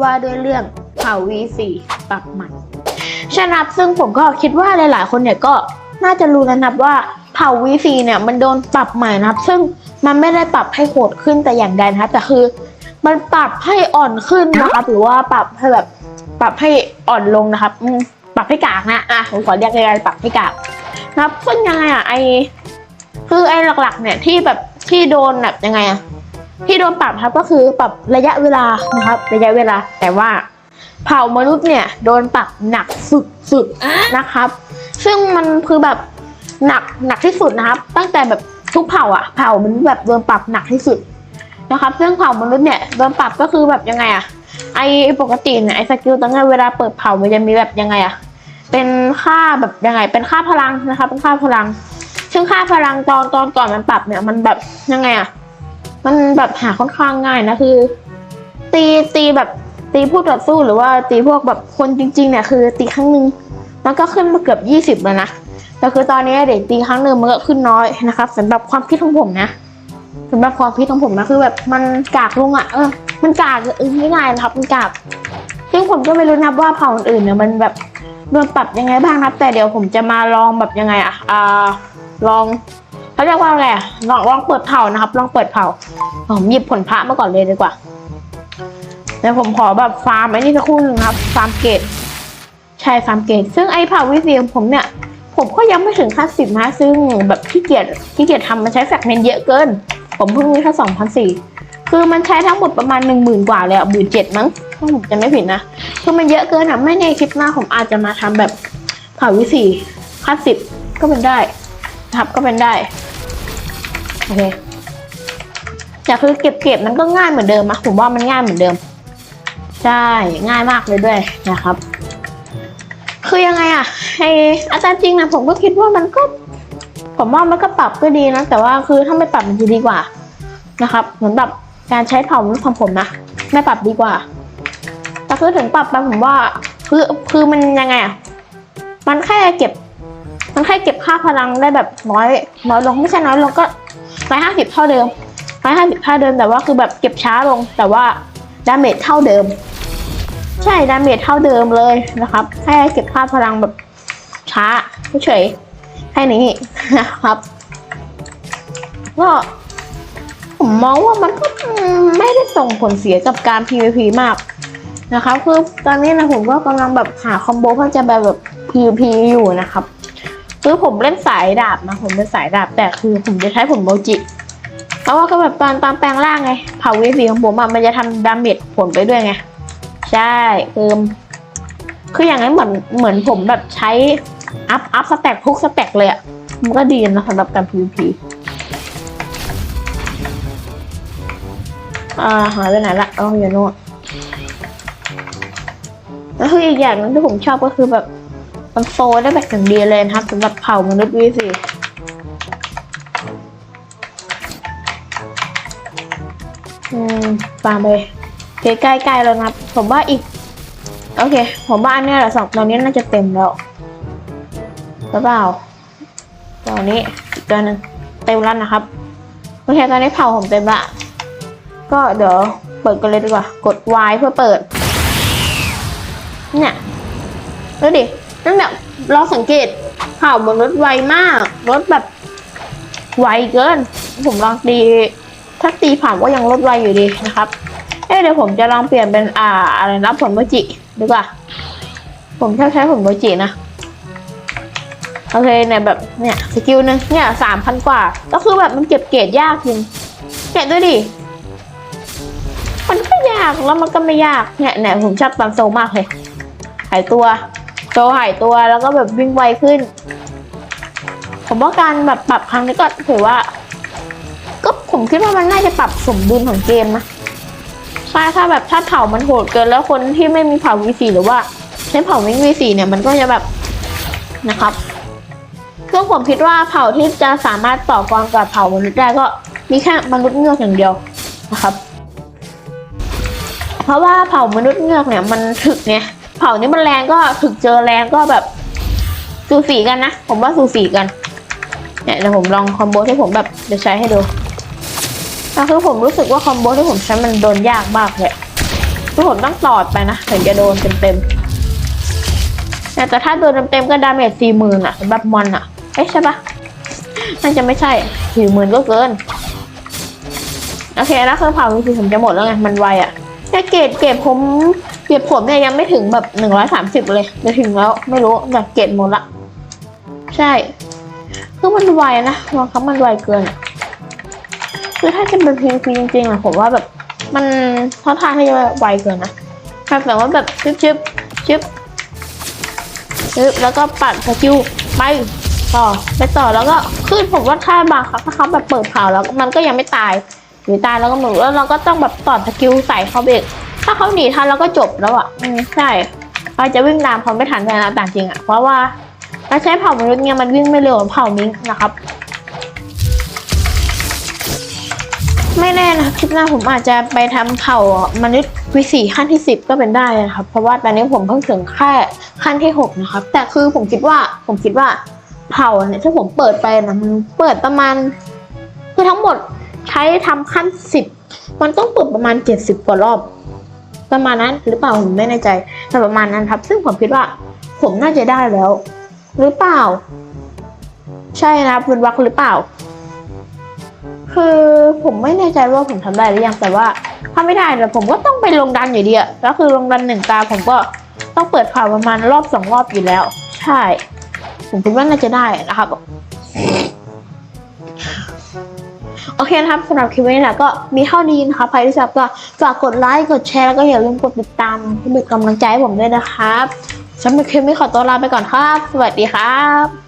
ว่าด้วยเรื่องเผ่า V4 ปรับใหม่ใช่นะครับซึ่งผมก็คิดว่าหลาย ๆ คนเนี่ยก็น่าจะรู้นะครับว่าเผ่า V4 เนี่ยมันโดนปรับใหม่นะครับ ซึ่งมันไม่ได้ปรับให้โหดขึ้นแต่อย่างใดนะครับแต่คือมันปรับให้อ่อนขึ้นนะครับหรือว่าปรับให้แบบปรับให้อ่อนลงนะครับปรับให้กากนะอะผมขอเรียกง่ายๆปรับให้กากนะครับซึ่งยังไงอะไอคือไอหลัก ๆ เนี่ยที่แบบที่โดนแบบยังไงอะ ที่โดนปรับครับก็คือปรับระยะเวลานะครับ ระยะเวลา แต่ว่าเผ่ามนุษย์เนี่ยโดนปรับหนักสุดๆนะครับ ซึ่งมันคือแบบหนักหนักที่สุดนะครับ ตั้งแต่แบบทุกเผ่าอะเผ่ามันแบบโดนปรับหนักที่สุดนะครับ ซึ่งเผ่ามนุษย์เนี่ยโดนปรับก็คือแบบยังไงอะไอปกติเนี่ยไอสกิลตั้งแต่เวลาเปิดเผ่ามันจะมีแบบยังไงอะเป็นค่าแบบยังไง เป็นค่าพลังนะครับ เป็นค่าพลัง ซึ่งค่าพลังตอนตอนก่อนมันปรับเนี่ยมันแบบยังไงอะ มันแบบหาค่อนข้างง่ายนะคือ ตีตีแบบตีผู้ต่อสู้หรือว่าตีพวกแบบคนจริง ๆ เนี่ยคือ ตีครั้งหนึ่งมันก็ขึ้นมาเกือบยี่สิบแล้วนะแต่คือตอนนี้เด็กตีครั้งหนึ่งมันก็ขึ้นน้อยนะครับสำหรับความคิดของผมนะสำหรับความคิดของผมนะคือแบบมันกากลงอะเออมันกากเออง่ายๆนะครับมันกากซึ่งผมก็ไม่รู้นะว่าเผ่าอื่นๆเนี่ยมันแบบโดนปรับยังไงบ้างนะแต่เดี๋ยวผมจะมาลองแบบยังไงอะอ่าลอง เขาเรียกว่าอะไรลองลองเปิดเผานะครับ ลองเปิดเผาผมหยิบผลพระมาก่อนเลยดีกว่าเดี๋ยวผมขอแบบฟาร์มไอ้นี่สักครู่หนึงครับ ฟาร์มเกตใช่ฟาร์มเกตซึ่งไอ้เผาวิซีของผมเนี่ย ผมก็ยังไม่ถึงขั้นสิบนะซึ่งแบบขี้เกียจขี้เกียจทำมันใช้แฟกเมนเยอะเกิน ผมเพิ่งมีแค่สองพันสี่คือมันใช้ทั้งหมดประมาณหนึ่งหมื่นกว่าเลยอะหมื่นเจ็ดมั้งถ้าผมจะไม่ผิดนะคือมันเยอะเกินอะไม่ในคลิปหน้าผมอาจจะมาทำแบบเผาวิซีขั้นสิบก็เป็นได้นะครับก็เป็นได้ โอเคแต่คือเก็บเก็บมันก็ง่ายเหมือนเดิมอะผมว่ามันง่ายเหมือนเดิม ใช่ง่ายมากเลยด้วยนะครับ คือยังไงอะไออาจารย์จริงนะผมก็คิดว่ามันก็ ผมว่ามันก็ปรับก็ดีนะ แต่ว่าคือถ้าไม่ปรับมันจะดีกว่านะครับเหมือนแบบการใช้เผามันของผมนะไม่ปรับดีกว่า แต่คือถึงปรับไปผมว่าคือคือมันยังไงอะมันแค่เก็บ มันแค่เก็บค่าพลังได้แบบน้อยน้อยลงไม่ใช่น้อยลงก็ ร้อยห้าสิบเท่าเดิมร้อยห้าสิบเท่าเดิมแต่ว่าคือแบบเก็บช้าลง แต่ว่าดาเมจเท่าเดิม ใช่ดาเมจเท่าเดิมเลยนะครับแค่เก็บค่าพลังแบบช้าเฉยแค่นี้นะครับก็ผมมองว่ามันก็ไม่ได้ส่งผลเสียกับการ PVP มากนะครับคือตอนนี้นะผมก็กำลังแบบหาคอมโบเพื่อจะแบบแบบ PVP อยู่นะครับ คือผมเล่นสายดาบนะผมเป็นสายดาบแต่คือผมจะใช้ผลโมจิเพราะว่าก็แบบตอนตอนแปลงร่างไงเผาวีสีของผมอะมันจะทำดาเมจผลไปด้วยไงใช่คือคืออย่างนั้นเหมือนเหมือนผมแบบใช้อัพอัพสแต็กทุกสแต็กเลยอะมันก็ดีนะสำหรับการ PVP อ่าหายไปไหนละเอาอยู่โน่นแล้วคืออีกอย่างนึงที่ผมชอบก็คือแบบ มันโฟได้แบบอย่างดีเลยนะครับสำหรับเผ่ามนุษย์วีสีอืมฟามไปใกล้ใกล้แล้วนะครับ ผมว่าอีก โอเค ผมว่าอันนี้แหละสองตอนนี้น่าจะเต็มแล้วหรือเปล่าตอนนี้อีกตัวนึงเต็มแล้วนะครับโอเคตอนนี้เผาผมเต็มละก็เดี๋ยวเปิดกันเลยดีกว่า กด Y เพื่อเปิด เนี่ยดูดิ นั่นแบบเราสังเกตข่าวบนรถไวมาก รถแบบไวเกิน ผมลองตีถ้าตีผ่านก็ยังรถไวอยู่ดีนะครับ เอ๊ะเดี๋ยวผมจะลองเปลี่ยนเป็นอ่าอะไรนะผลโมจิดีกว่า ผมชอบใช้ผลโมจินะโอเคเนี่ยแบบเนี่ยสกิลหนึงเนี่ยสามพันกว่า ก็คือแบบมันเก็บเกรดยากจริงเกรดด้วยดิมันก็ยากแล้วมันก็ไม่ยากเนี่ยเนี่ยผมชอบตอนโซมากเลยหายตัว โซหายตัวแล้วก็แบบวิ่งไวขึ้น ผมว่าการแบบปรับครั้งนี้ก็ถือว่า ก็ผมคิดว่ามันน่าจะปรับสมดุลของเกมนะใช่ถ้าแบบถ้าเผามันโหดเกินแล้วคนที่ไม่มีเผา V4 หรือว่าใช้เผาไม่ V4 เนี่ยมันก็จะแบบนะครับซึ่งผมคิดว่าเผ่าที่จะสามารถต่อกรกับเผ่ามนุษย์ได้ก็มีแค่มนุษย์เงือกอย่างเดียวนะครับ เพราะว่าเผ่ามนุษย์เงือกเนี่ยมันถึกไง เผ่านี้มันแรงก็ถึกเจอแรงก็แบบสูสีกันนะ ผมว่าสูสีกัน เนี่ยเดี๋ยวผมลองคอมโบที่ผมแบบจะใช้ให้ดูแต่คือผมรู้สึกว่าคอมโบที่ผมใช้มันโดนยากมากเลยคือผมต้องตอดไปนะถึงจะโดนเต็มๆแต่ถ้าโดนเต็มๆก็ดาเมจสี่หมื่นอะสำหรับมอนอะเอ๊ะใช่ปะน่าจะไม่ใช่สี่หมื่นก็เกิน โอเคแล้วคือเผาคือผมจะหมดแล้วไง มันไวอะแต่เกรดเกรดผม เกรดผมเนี่ยยังไม่ถึงแบบหนึ่งร้อยสามสิบเลยจะถึงแล้วไม่รู้แบบเกรดหมดละ ใช่ คือมันไวนะบางครั้งมันไวเกิน คือถ้าจะเป็น PVP จริงๆอะผมว่าแบบมันค่อนข้างที่จะไวเกินนะถ้าแบบว่าแบบชึบชึบชึบชึบแล้วก็ปัดสกิลไปต่อไปต่อแล้วก็คือผมว่าถ้าบางครั้งถ้าเขาแบบเปิดเผาแล้วมันก็ยังไม่ตายหรือตายแล้วก็หมุนแล้วเราก็ต้องแบบต่อสกิลใส่เขาเบรก ถ้าเขาหนีทันเราก็จบแล้วอะอืมใช่เราจะวิ่งตามเขาไม่ทันเลยนะแต่จริงอะเพราะว่าถ้าใช้เผ่ามนุษย์เนี่ยมันวิ่งไม่เร็วเหมือนเผ่ามิงนะครับ ไม่แน่นะคลิปหน้าผมอาจจะไปทำเผ่ามนุษย์วีสี่ขั้นที่สิบก็เป็นได้นะครับ เพราะว่าตอนนี้ผมเพิ่งถึงแค่ขั้นที่หกนะครับ แต่คือผมคิดว่าผมคิดว่าเผ่าเนี่ยถ้าผมเปิดไปนะมันเปิดประมาณคือทั้งหมดใช้ทำขั้นสิบมันต้องเปิดประมาณเจ็ดสิบกว่ารอบ ประมาณนั้นหรือเปล่าผมไม่แน่ใจแต่ประมาณนั้นครับ ซึ่งผมคิดว่า ผมน่าจะได้แล้ว หรือเปล่า ใช่นะเป็นวักหรือเปล่า คือผมไม่แน่ใจว่าผมทำได้หรือยังแต่ว่า ถ้าไม่ได้แต่ผมก็ต้องไปลงดันอยู่ดีอะแล้วคือลงดันหนึ่งตาผมก็ต้องเปิดผ่าประมาณรอบสองรอบอยู่แล้ว ใช่ ผมคิดว่าน่าจะได้นะครับ โอเคนะครับสำหรับคลิปนี้นะก็มีเท่านี้นะคะใครที่ชอบก็ฝากกดไลค์กดแชร์แล้วก็อย่าลืมกดติดตามเพื่อเป็นกำลังใจให้ผมด้วยนะครับสำหรับคลิปนี้ขอตัวลาไปก่อนครับ สวัสดีครับ